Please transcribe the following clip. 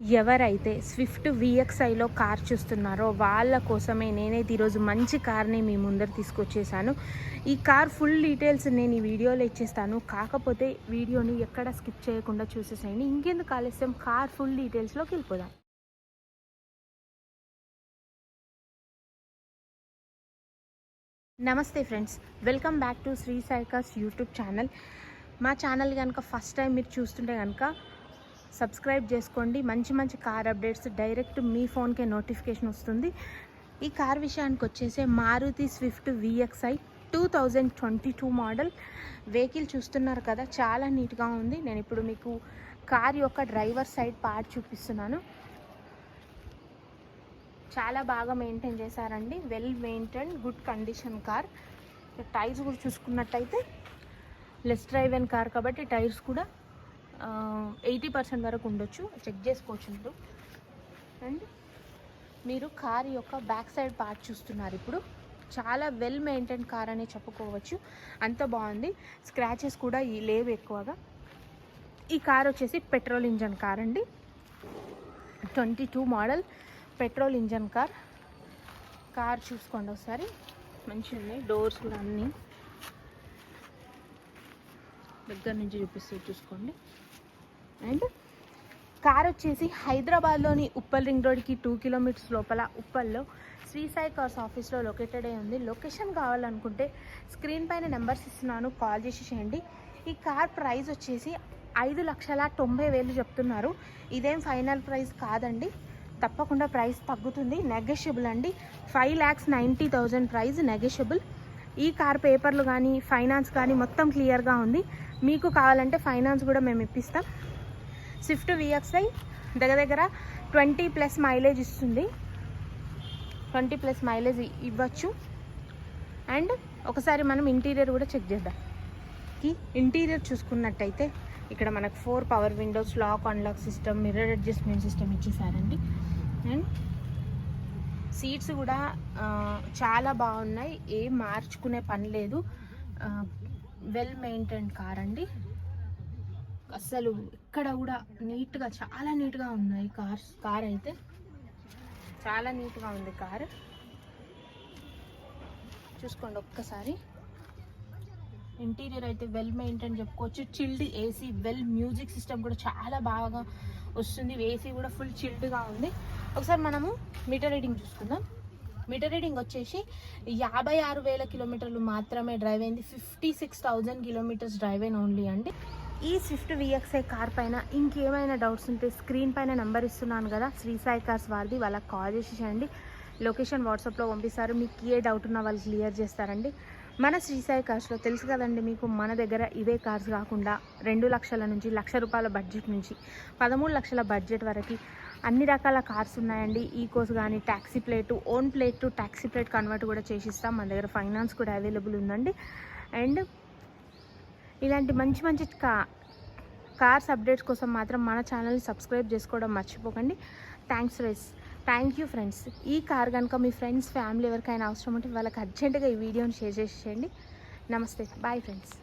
ఎవరైతే Swift విఎక్స్ఐలో car చూస్తున్నారో వాళ్ళ కోసమే నేనైతే ఈరోజు మంచి కార్ని మీ ముందర తీసుకొచ్చేసాను. ఈ కార్ ఫుల్ డీటెయిల్స్ నేను ఈ వీడియోలో ఇచ్చేస్తాను. కాకపోతే వీడియోని ఎక్కడ స్కిప్ చేయకుండా చూసేసేయండి. ఇంకెందుకు ఆలస్యం? కార్ ఫుల్ డీటెయిల్స్లోకి వెళ్ళిపోదాం. నమస్తే friends. Welcome back to Sri cycas YouTube channel. మా ఛానల్ కనుక ఫస్ట్ టైం మీరు చూస్తుంటే కనుక సబ్స్క్రైబ్ చేసుకోండి. మంచి మంచి కార్ అప్డేట్స్ డైరెక్ట్ మీ ఫోన్కే నోటిఫికేషన్ వస్తుంది. ఈ కార్ విషయానికి వచ్చేసి Maruti Swift VXi two thousand twenty two model. Vehicle చూస్తున్నారు కదా చాలా నీట్గా ఉంది. నేను ఇప్పుడు మీకు కార్ యొక్క డ్రైవర్ సైడ్ పార్ట్ చూపిస్తున్నాను. చాలా బాగా మెయింటైన్ చేశారండి. Well maintain good condition car. Tyres కూడా చూసుకున్నట్టయితే లెస్ డ్రైవ్ కార్ కాబట్టి టైర్స్ కూడా ఎయిటీ పర్సెంట్ వరకు ఉండొచ్చు. చెక్ చేసుకోవచ్చు మీరు. అండ్ మీరు కార్ యొక్క బ్యాక్ సైడ్ పార్ట్ చూస్తున్నారు ఇప్పుడు. చాలా వెల్ మెయింటైన్ కార్ అని చెప్పుకోవచ్చు. అంత బాగుంది. స్క్రాచెస్ కూడా లేవు ఎక్కువగా. ఈ కార్ వచ్చేసి పెట్రోల్ ఇంజన్ కార్ అండి. Twenty two model petrol engine car. Car చూసుకోండి ఒకసారి. మంచిగా ఉన్నాయి డోర్స్ కూడా అన్నీ. దగ్గర నుంచి చూపిస్తే చూసుకోండి. అండ్ కార్ వచ్చేసి హైదరాబాద్లోని ఉప్పల్ రింగ్ రోడ్కి టూ కిలోమీటర్స్ లోపల ఉప్పల్లో శ్రీ సాయి కార్స్ ఆఫీస్లో లొకేటెడ్ అయి ఉంది. లొకేషన్ కావాలనుకుంటే స్క్రీన్ పైన నెంబర్స్ ఇస్తున్నాను. కాల్ చేసి చేయండి. ఈ కార్ ప్రైస్ వచ్చేసి ఐదు లక్షల తొంభై వేలు చెప్తున్నారు. ఇదేం ఫైనల్ ప్రైస్ కాదండి. తప్పకుండా ప్రైస్ తగ్గుతుంది. నెగెషియబుల్ అండి. Five lakhs ninety thousand price negotiable ఈ కార్ పేపర్లు కానీ ఫైనాన్స్ కానీ మొత్తం క్లియర్గా ఉంది. మీకు కావాలంటే ఫైనాన్స్ కూడా మేము ఇప్పిస్తాం. స్విఫ్ట్ విఎక్స్ఐ దగ్గర దగ్గర ట్వంటీ ప్లస్ మైలేజ్ ఇస్తుంది. ట్వంటీ ప్లస్ మైలేజ్ ఇవ్వచ్చు. అండ్ ఒకసారి మనం ఇంటీరియర్ కూడా చెక్ చేద్దాం. కి ఇంటీరియర్ చూసుకున్నట్టయితే ఇక్కడ మనకు four power windows lock unlock system mirror adjustment system ఇచ్చేసారండి and seats కూడా చాలా బాగున్నాయి. ఏం మార్చుకునే పని లేదు. వెల్ మెయింటైన్ కార్ అండి. అసలు ఇక్కడ కూడా నీట్గా చాలా నీట్గా ఉన్నాయి కార్స్ కార్ అయితే. చాలా నీట్గా ఉంది కార్. చూసుకోండి ఒక్కసారి. ఇంటీరియర్ అయితే వెల్ మెయింటైన్ చెప్పుకోవచ్చు. Chilled AC well music system కూడా చాలా బాగా వస్తుంది. ఏసీ కూడా ఫుల్ చిల్డ్గా ఉంది. ఒకసారి మనము మీటర్ రీడింగ్ చూసుకుందాం. మీటర్ రీడింగ్ వచ్చేసి యాభై ఆరు వేల కిలోమీటర్లు మాత్రమే డ్రైవ్ అయింది. Fifty six thousand kilometres drive అయిన ఓన్లీ అండి. ఈ స్విఫ్ట్ విఎక్స్ఐ కార్ పైన ఇంకేమైనా డౌట్స్ ఉంటే స్క్రీన్ పైన నెంబర్ ఇస్తున్నాను కదా శ్రీ సాయి కార్స్ వారిది వాళ్ళకి కాల్ చేసి చేయండి లొకేషన్ వాట్సాప్లో పంపిస్తారు. మీకు ఏ డౌట్ ఉన్నా వాళ్ళు క్లియర్ చేస్తారండి. మన శ్రీ సాయి కార్స్లో తెలుసు కదండి మీకు మన దగ్గర ఇవే కార్స్ కాకుండా రెండు లక్షల నుంచి లక్ష రూపాయల బడ్జెట్ నుంచి పదమూడు లక్షల బడ్జెట్ వరకు అన్ని రకాల కార్స్ ఉన్నాయండి. ఈకోస్ కానీ taxi plate own plate to taxi plate convert కూడా చేసిస్తాం. మన దగ్గర ఫైనాన్స్ కూడా అవైలబుల్ ఉందండి. అండ్ ఇలాంటి మంచి మంచి కా కార్స్ అప్డేట్స్ కోసం మాత్రం మన ఛానల్ని సబ్స్క్రైబ్ చేసుకోవడం మర్చిపోకండి. థ్యాంక్స్ రైస్ థ్యాంక్ యూ ఫ్రెండ్స్ ఈ కార్ కనుక మీ ఫ్రెండ్స్ ఫ్యామిలీ ఎవరికైనా అవసరం ఉంటే వాళ్ళకి అర్జెంటుగా ఈ వీడియోని షేర్ చేసేయండి నమస్తే. Bye friends